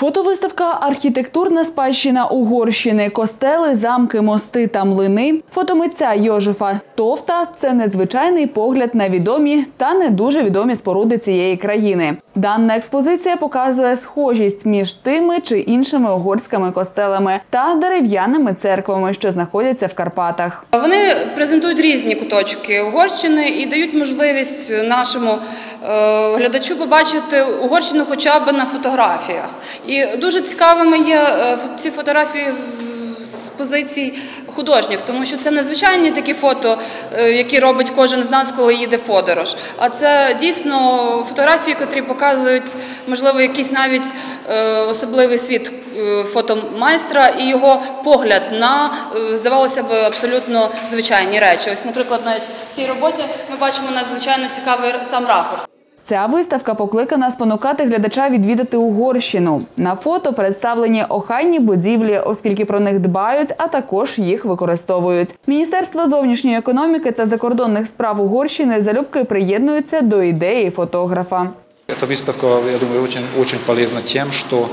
Фотовиставка Архітектурна спадщина Угорщини, костели, замки, мости та млини. Фотомитця Йожефа Товта це незвичайний погляд на відомі та не дуже відомі споруди цієї країни. Дана експозиція показує схожість між тими чи іншими угорськими костелами та дерев'яними церквами, що знаходяться в Карпатах. Вони презентують різні куточки Угорщини і дають можливість нашому е, глядачу побачити Угорщину хоча б на фотографіях. І дуже цікавими є е, ці фотографії з позицій художніх, тому що це незвичайні такі фото, е, які робить кожен з нас, коли їде в подорож. А це дійсно фотографії, котрі показують, можливо, якийсь навіть е, особливий світ фотомайстра і його погляд на, здавалося б, абсолютно звичайні речі. Ось, наприклад, навіть в цій роботі ми бачимо надзвичайно цікавий сам ракурс. Ця виставка покликана спонукати глядача відвідати Угорщину. На фото представлені охайні будівлі, оскільки про них дбають, а також їх використовують. Міністерство зовнішньої економіки та закордонних справ Угорщини залюбки приєднуються до ідеї фотографа. Эта выставка, я думаю, очень, очень полезна тем, что э,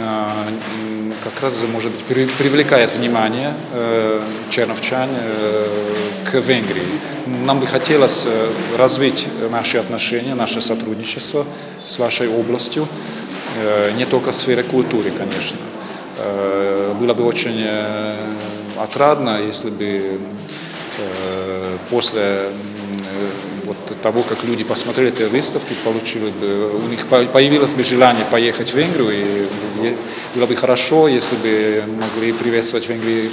м, как раз, может быть, при- привлекает внимание э, черновчан э, к Венгрии. Нам бы хотелось э, развить наши отношения, наше сотрудничество с вашей областью, э, не только в сфере культуры, конечно. Э, Было бы очень отрадно, если бы после вот того, как люди посмотрели эти выставки, получили бы, у них по- появилось бы желание поехать в Венгрию, и было бы хорошо, если бы могли приветствовать в Венгрии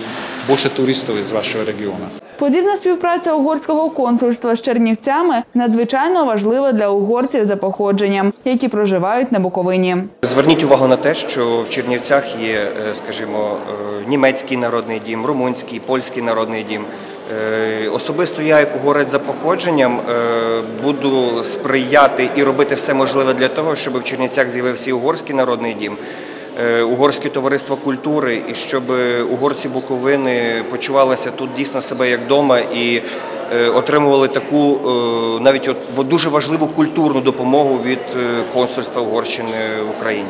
больше туристов из вашего региона. Подібна співпраця угорського консульства з Чернівцями надзвичайно важлива для угорців за походженням, які проживають на Буковині. Зверніть увагу на те, що в Чернівцях є, е, скажімо, е, німецький народний дім, румунський, польський народний дім. Е, Особисто я, як угорець за походженням, буду сприяти і робити все можливе для того, щоб в Чернівцях з'явився угорський народний дім, угорське товариство культури, і щоб угорці Буковини почувалися тут дійсно себе як вдома і е, отримували таку е, навіть от дуже важливу культурну допомогу від е, консульства Угорщини в Україні.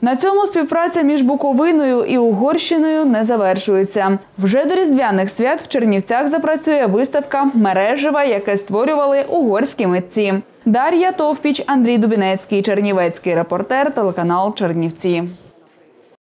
На цьому співпраця між Буковиною і Угорщиною не завершується. Вже до різдвяних свят в Чернівцях запрацює виставка мережева, яке створювали угорські митці. Дар'я Товпіч, Андрій Дубінецький, Чернівецький репортер, телеканал Чернівці.